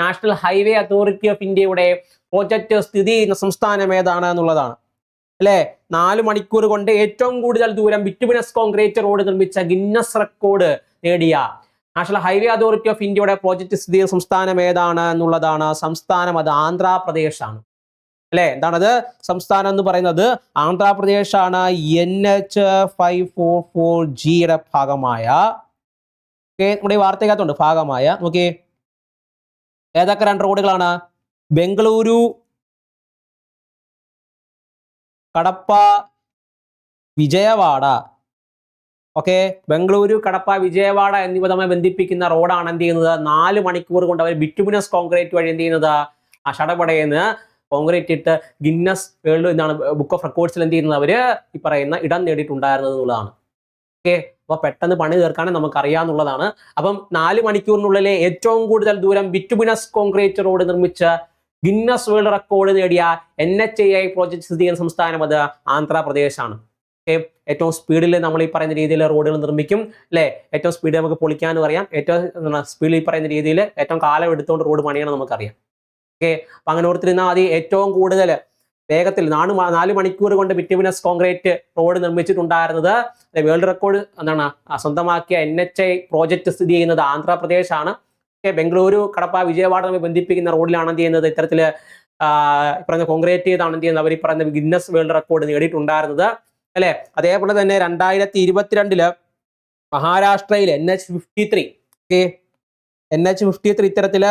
നാഷണൽ ഹൈവേ അതോറിറ്റി ഓഫ് ഇന്ത്യയുടെ പ്രോജക്റ്റ് സ്ഥിതി ചെയ്യുന്ന സംസ്ഥാനം ഏതാണ് എന്നുള്ളതാണ്. അല്ലേ? നാല് മണിക്കൂർ കൊണ്ട് ഏറ്റവും കൂടുതൽ ദൂരം ബിറ്റുമിനസ് കോൺക്രീറ്റ് റോഡ് നിർമ്മിച്ച ഗിന്നസ് റെക്കോർഡ് നേടിയ നാഷണൽ ഹൈവേ അതോറിറ്റി ഓഫ് ഇന്ത്യയുടെ പ്രോജക്റ്റ് സ്ഥിതി സംസ്ഥാനം ഏതാണ് എന്നുള്ളതാണ്. സംസ്ഥാനം അത് ആന്ധ്രാപ്രദേശാണ്. അല്ലെ? എന്താണത്? സംസ്ഥാനം എന്ന് പറയുന്നത് ആന്ധ്രാപ്രദേശാണ്. N H five four four ജിയുടെ ഭാഗമായ. നമ്മുടെ ഈ വാർത്തയ്ക്കകത്തുണ്ട് ഭാഗമായ. നോക്കിയേ. ഏതൊക്കെ രണ്ട് റോഡുകളാണ് ബംഗളൂരു കടപ്പ വിജയവാഡ. ഓക്കെ? ബംഗളൂരു കടപ്പ വിജയവാഡ എന്നിവ തമ്മിൽ ബന്ധിപ്പിക്കുന്ന റോഡാണ് എന്ത് ചെയ്യുന്നത്? നാല് മണിക്കൂർ കൊണ്ട് അവർ ബിറ്റുമിനസ് കോൺക്രീറ്റ് വഴി എന്ത് ചെയ്യുന്നത്? ആ കോൺക്രീറ്റ് ഇട്ട് ഗിന്നസ് വേൾഡ് എന്നാണ് ബുക്ക് ഓഫ് റെക്കോർഡ്സിൽ എന്ത് ചെയ്യുന്നത് അവർ ഈ പറയുന്ന ഇടം നേടിയിട്ടുണ്ടായിരുന്നത് എന്നുള്ളതാണ്. ഓക്കെ? അപ്പൊ പെട്ടെന്ന് പണി തീർക്കാനും നമുക്ക് അറിയാന്നുള്ളതാണ് അപ്പം നാല് മണിക്കൂറിനുള്ളിലെ ഏറ്റവും കൂടുതൽ ദൂരം ബിറ്റുമിനസ് കോൺക്രീറ്റ് റോഡ് നിർമ്മിച്ച ഗിന്നസ് വേൾഡ് റെക്കോർഡ് നേടിയ N H A I project സ്ഥിതി ചെയ്യുന്ന സംസ്ഥാനം അത് ആന്ധ്രാപ്രദേശാണ്. ഏറ്റവും സ്പീഡിൽ നമ്മൾ ഈ പറയുന്ന രീതിയിൽ റോഡുകൾ നിർമ്മിക്കും അല്ലെ? ഏറ്റവും സ്പീഡ് നമുക്ക് പൊളിക്കാനും അറിയാം. ഏറ്റവും സ്പീഡിൽ ഈ പറയുന്ന രീതിയിൽ ഏറ്റവും കാലം എടുത്തുകൊണ്ട് റോഡ് പണിയണം നമുക്കറിയാം. ഓക്കെ? അപ്പൊ അങ്ങനെ ഓർത്തിരുന്നാൽ മതി ഏറ്റവും കൂടുതൽ വേഗത്തിൽ നാല് നാല് മണിക്കൂർ കൊണ്ട് ബിറ്റുമിനസ് കോൺക്രീറ്റ് റോഡ് നിർമ്മിച്ചിട്ടുണ്ടായിരുന്നത് വേൾഡ് റെക്കോർഡ് എന്താണ് സ്വന്തമാക്കിയ എൻ എച്ച് ഐ പ്രോജക്റ്റ് സ്ഥിതി ചെയ്യുന്നത് ആന്ധ്രാപ്രദേശാണ്. ബംഗളൂരു കടപ്പ വിജയവാഡ തമ്മിൽ ബന്ധിപ്പിക്കുന്ന റോഡിലാണ് എന്ത് ചെയ്യുന്നത്? ഇത്തരത്തിൽ പറയുന്ന കോൺക്രീറ്റ് ചെയ്താണ് എന്ത് ചെയ്യുന്നത്? അവർ ഈ പറയുന്ന ഗിന്നസ് വേൾഡ് റെക്കോർഡ് നേടിയിട്ടുണ്ടായിരുന്നത്. അല്ലെ? അതേപോലെ തന്നെ രണ്ടായിരത്തി ഇരുപത്തിരണ്ടിൽ മഹാരാഷ്ട്രയിൽ N H fifty three okay? N H fifty three ഇത്തരത്തിൽ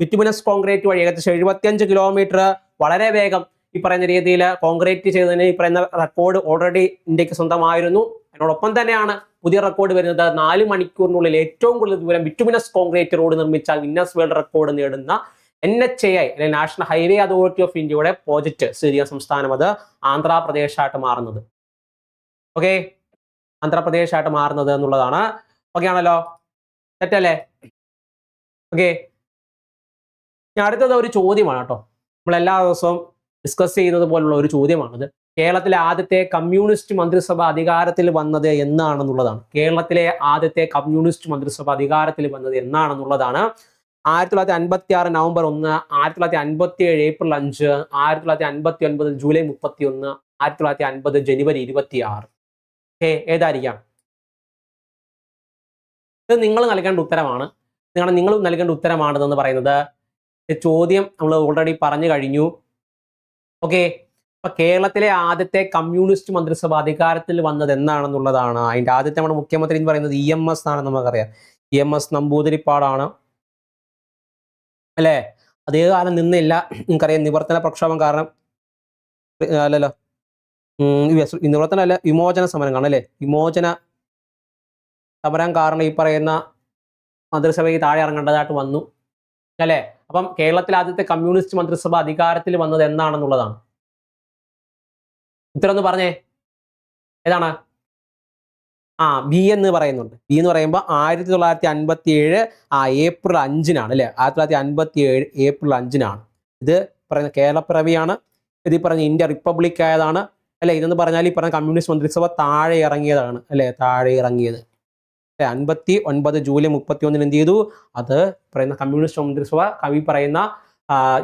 ബിറ്റുമിനസ് കോൺക്രീറ്റ് വഴി ഏകദേശം എഴുപത്തിയഞ്ച് കിലോമീറ്റർ വളരെ വേഗം ഈ പറയുന്ന രീതിയിൽ കോൺക്രീറ്റ് ചെയ്തതിന് ഈ പറയുന്ന റെക്കോർഡ് ഓൾറെഡി ഇന്ത്യയ്ക്ക് സ്വന്തമായിരുന്നു. അതിനോടൊപ്പം തന്നെയാണ് പുതിയ റെക്കോർഡ് വരുന്നത് നാല് മണിക്കൂറിനുള്ളിൽ ഏറ്റവും കൂടുതൽ ദൂരം ബിറ്റുമിനസ് കോൺക്രീറ്റ് റോഡ് നിർമ്മിച്ച ഗിന്നസ് വേൾഡ് റെക്കോർഡ് നേടുന്ന എൻ എച്ച് എ ഐ അല്ലെങ്കിൽ നാഷണൽ ഹൈവേ അതോറിറ്റി ഓഫ് ഇന്ത്യയുടെ പ്രോജക്റ്റ് സ്ഥിതി സംസ്ഥാനം അത് ആന്ധ്രാപ്രദേശായിട്ട് മാറുന്നത്. ഓക്കെ ആന്ധ്രാപ്രദേശായിട്ട് മാറുന്നത് എന്നുള്ളതാണ്. ഓക്കെ ആണല്ലോ? തെറ്റല്ലേ? ഓക്കെ അടുത്തത് ഒരു ചോദ്യമാണ് കേട്ടോ. നമ്മൾ എല്ലാ ദിവസവും ഡിസ്കസ് ചെയ്യുന്നത് പോലുള്ള ഒരു ചോദ്യമാണിത്. കേരളത്തിലെ ആദ്യത്തെ കമ്മ്യൂണിസ്റ്റ് മന്ത്രിസഭ അധികാരത്തിൽ വന്നത് എന്നാണെന്നുള്ളതാണ്. കേരളത്തിലെ ആദ്യത്തെ കമ്മ്യൂണിസ്റ്റ് മന്ത്രിസഭ അധികാരത്തിൽ വന്നത് എന്നാണെന്നുള്ളതാണ്. ആയിരത്തി തൊള്ളായിരത്തി അൻപത്തി ആറ് നവംബർ ഒന്ന് ആയിരത്തി തൊള്ളായിരത്തി അൻപത്തി ഏഴ് ഏപ്രിൽ അഞ്ച് ആയിരത്തി തൊള്ളായിരത്തി അൻപത്തി ഒൻപത് ജൂലൈ മുപ്പത്തി ഒന്ന് ആയിരത്തി തൊള്ളായിരത്തി അൻപത് ജനുവരി ഇരുപത്തി ആറ് ഏ ഏതായിരിക്കാം? ഇത് നിങ്ങൾ നൽകേണ്ട ഉത്തരമാണ്. നിങ്ങൾ നിങ്ങൾ നൽകേണ്ട ഉത്തരമാണെന്ന് പറയുന്നത്. ചോദ്യം നമ്മൾ ഓൾറെഡി പറഞ്ഞു കഴിഞ്ഞു. ഓക്കെ അപ്പൊ കേരളത്തിലെ ആദ്യത്തെ കമ്മ്യൂണിസ്റ്റ് മന്ത്രിസഭ അധികാരത്തിൽ വന്നത് എന്നാണെന്നുള്ളതാണ് അതിന്റെ ആദ്യത്തെ നമ്മുടെ മുഖ്യമന്ത്രി എന്ന് പറയുന്നത് ഇ എം എസ് ആണെന്ന് നമുക്കറിയാം. ഇ എം എസ് നമ്പൂതിരിപ്പാടാണ്. അല്ലേ? അതേ കാലം നിന്നില്ല. നിങ്ങൾക്കറിയാം നിവർത്തന പ്രക്ഷോഭം കാരണം അല്ലല്ലോ. നിവർത്തന അല്ല വിമോചന സമരം കാണാം അല്ലേ? വിമോചന സമരം കാരണം ഈ പറയുന്ന മന്ത്രിസഭയ്ക്ക് താഴെ ഇറങ്ങേണ്ടതായിട്ട് വന്നു. അല്ലേ? അപ്പം കേരളത്തിലെ ആദ്യത്തെ കമ്മ്യൂണിസ്റ്റ് മന്ത്രിസഭ അധികാരത്തിൽ വന്നത് എന്നാണെന്നുള്ളതാണ് ഉത്തരം ഒന്ന് പറഞ്ഞേ. ഏതാണ്? ആ ബി എന്ന് പറയുന്നുണ്ട്. ബി എന്ന് പറയുമ്പോൾ ആയിരത്തി തൊള്ളായിരത്തി അൻപത്തി ഏഴ് ആ ഏപ്രിൽ അഞ്ചിനാണ് അല്ലേ? ആയിരത്തി തൊള്ളായിരത്തി അൻപത്തി ഏഴ് ഏപ്രിൽ അഞ്ചിനാണ്. ഇത് പറയുന്ന കേരളപ്പിറവിയാണ്. ഇത് പറഞ്ഞ ഇന്ത്യ റിപ്പബ്ലിക് ആയതാണ്. അല്ലെ? ഇതെന്ന് പറഞ്ഞാൽ ഈ പറഞ്ഞ കമ്മ്യൂണിസ്റ്റ് മന്ത്രിസഭ താഴെ ഇറങ്ങിയതാണ്. അല്ലെ? താഴെ ഇറങ്ങിയത്. അല്ലെ? അൻപത്തി ഒൻപത് ജൂലൈ മുപ്പത്തി ഒന്നിന് എന്ത് ചെയ്തു? അത് പറയുന്ന കമ്മ്യൂണിസ്റ്റ് മന്ത്രിസഭ കവി പറയുന്ന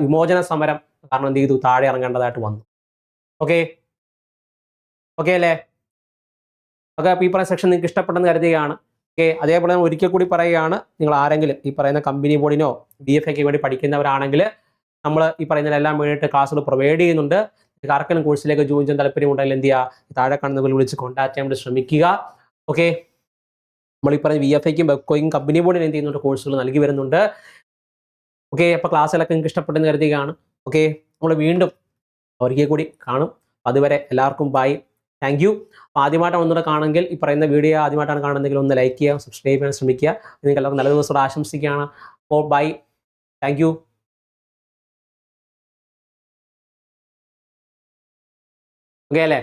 വിമോചന സമരം കാരണം എന്ത് ചെയ്തു? താഴെ ഇറങ്ങേണ്ടതായിട്ട് വന്നു. ഓക്കെ? ഓക്കെ അല്ലേ? ഓക്കെ അപ്പോൾ ഈ പറയുന്ന സെക്ഷൻ നിങ്ങൾക്ക് ഇഷ്ടപ്പെട്ടെന്ന് കരുതുകയാണ്. ഓക്കെ അതേപോലെ തന്നെ ഒരിക്കൽ കൂടി പറയുകയാണ്. നിങ്ങൾ ആരെങ്കിലും ഈ പറയുന്ന കമ്പനി ബോർഡിനോ ബി എഫ് എക്ക് വേണ്ടി പഠിക്കുന്നവരാണെങ്കിൽ നമ്മൾ ഈ പറയുന്നതിലെല്ലാം വേണ്ടിയിട്ട് ക്ലാസ്സുകൾ പ്രൊവൈഡ് ചെയ്യുന്നുണ്ട്. ആർക്കെങ്കിലും കോഴ്സിലേക്ക് ജോയിൻ ചെയ്യാൻ താല്പര്യമുണ്ടെങ്കിൽ എന്ത് ചെയ്യുക താഴെ കാണുന്നവർ വിളിച്ച് കോൺടാക്ട് ചെയ്യാൻ വേണ്ടി ശ്രമിക്കുക. ഓക്കെ നമ്മൾ ഈ പറഞ്ഞ വി എഫ് ഐക്കും ബെക്കോയും കമ്പനി ബോർഡിന് എന്ത് ചെയ്യുന്നുണ്ട്? കോഴ്സുകൾ നൽകി വരുന്നുണ്ട്. ഓക്കെ അപ്പോൾ ക്ലാസ്സുകളൊക്കെ നിങ്ങൾക്ക് ഇഷ്ടപ്പെട്ടെന്ന് കരുതുകയാണ്. ഓക്കെ നമ്മൾ വീണ്ടും ഒരിക്കൽ കൂടി കാണും. അതുവരെ എല്ലാവർക്കും ബൈ താങ്ക് യു അപ്പോൾ ആദ്യമായിട്ടാണ് ഒന്നുകൂടെ കാണുമെങ്കിൽ ഈ പറയുന്ന വീഡിയോ ആദ്യമായിട്ടാണ് കാണുന്നതെങ്കിൽ ഒന്ന് ലൈക്ക് ചെയ്യുക സബ്സ്ക്രൈബ് ചെയ്യാൻ ശ്രമിക്കുക. നിങ്ങൾക്ക് എല്ലാവർക്കും നല്ല ദിവസം ആശംസിക്കുകയാണ്. അപ്പോൾ ബൈ താങ്ക് യു ഓക്കെ അല്ലേ?